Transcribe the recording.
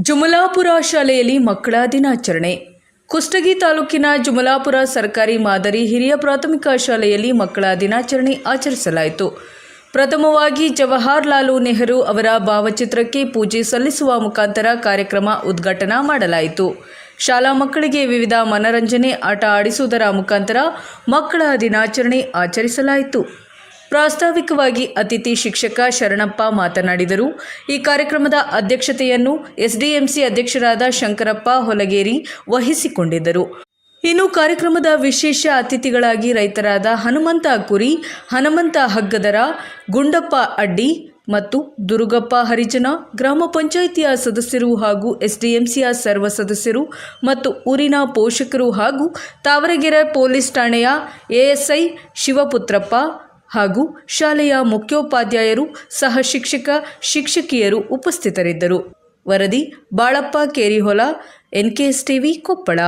ಜುಮಲಾಪುರ ಶಾಲೆಯಲ್ಲಿ ಮಕ್ಕಳ ದಿನಾಚರಣೆ. ಕುಷ್ಟಗಿ ತಾಲೂಕಿನ ಜುಮಲಾಪುರ ಸರ್ಕಾರಿ ಮಾದರಿ ಹಿರಿಯ ಪ್ರಾಥಮಿಕ ಶಾಲೆಯಲ್ಲಿ ಮಕ್ಕಳ ದಿನಾಚರಣೆ ಆಚರಿಸಲಾಯಿತು. ಪ್ರಥಮವಾಗಿ ಜವಾಹರ್ಲಾಲು ನೆಹರು ಅವರ ಭಾವಚಿತ್ರಕ್ಕೆ ಪೂಜೆ ಸಲ್ಲಿಸುವ ಮುಖಾಂತರ ಕಾರ್ಯಕ್ರಮ ಉದ್ಘಾಟನಾ ಮಾಡಲಾಯಿತು. ಶಾಲಾ ಮಕ್ಕಳಿಗೆ ವಿವಿಧ ಮನರಂಜನೆ, ಆಟ ಆಡಿಸುವುದರ ಮುಖಾಂತರ ಮಕ್ಕಳ ದಿನಾಚರಣೆ ಆಚರಿಸಲಾಯಿತು. ಪ್ರಾಸ್ತಾವಿಕವಾಗಿ ಅತಿಥಿ ಶಿಕ್ಷಕ ಶರಣಪ್ಪ ಮಾತನಾಡಿದರು. ಈ ಕಾರ್ಯಕ್ರಮದ ಅಧ್ಯಕ್ಷತೆಯನ್ನು ಎಸ್ಡಿಎಂಸಿ ಅಧ್ಯಕ್ಷರಾದ ಶಂಕರಪ್ಪ ಹೊಲಗೇರಿ ವಹಿಸಿಕೊಂಡಿದ್ದರು. ಇನ್ನು ಕಾರ್ಯಕ್ರಮದ ವಿಶೇಷ ಅತಿಥಿಗಳಾಗಿ ರೈತರಾದ ಹನುಮಂತ ಕುರಿ, ಹನುಮಂತ ಹಗ್ಗದರ, ಗುಂಡಪ್ಪ ಅಡ್ಡಿ ಮತ್ತು ದುರುಗಪ್ಪ ಹರಿಜನ, ಗ್ರಾಮ ಪಂಚಾಯಿತಿಯ ಸದಸ್ಯರು ಹಾಗೂ ಎಸ್ಡಿಎಂಸಿಯ ಸರ್ವ ಸದಸ್ಯರು ಮತ್ತು ಊರಿನ ಪೋಷಕರು ಹಾಗೂ ತಾವರಗೆರೆ ಪೊಲೀಸ್ ಠಾಣೆಯ ಎಎಸ್ಐ ಶಿವಪುತ್ರಪ್ಪ ಹಾಗೂ ಶಾಲೆಯ ಮುಖ್ಯೋಪಾಧ್ಯಾಯರು ಸಹ ಶಿಕ್ಷಕ ಶಿಕ್ಷಕಿಯರು ಉಪಸ್ಥಿತರಿದ್ದರು. ವರದಿ ಬಾಳಪ್ಪ ಕೇರಿಹೊಲ ಎನ್ಕೆಎಸ್ ಟಿವಿ ಕೊಪ್ಪಳ.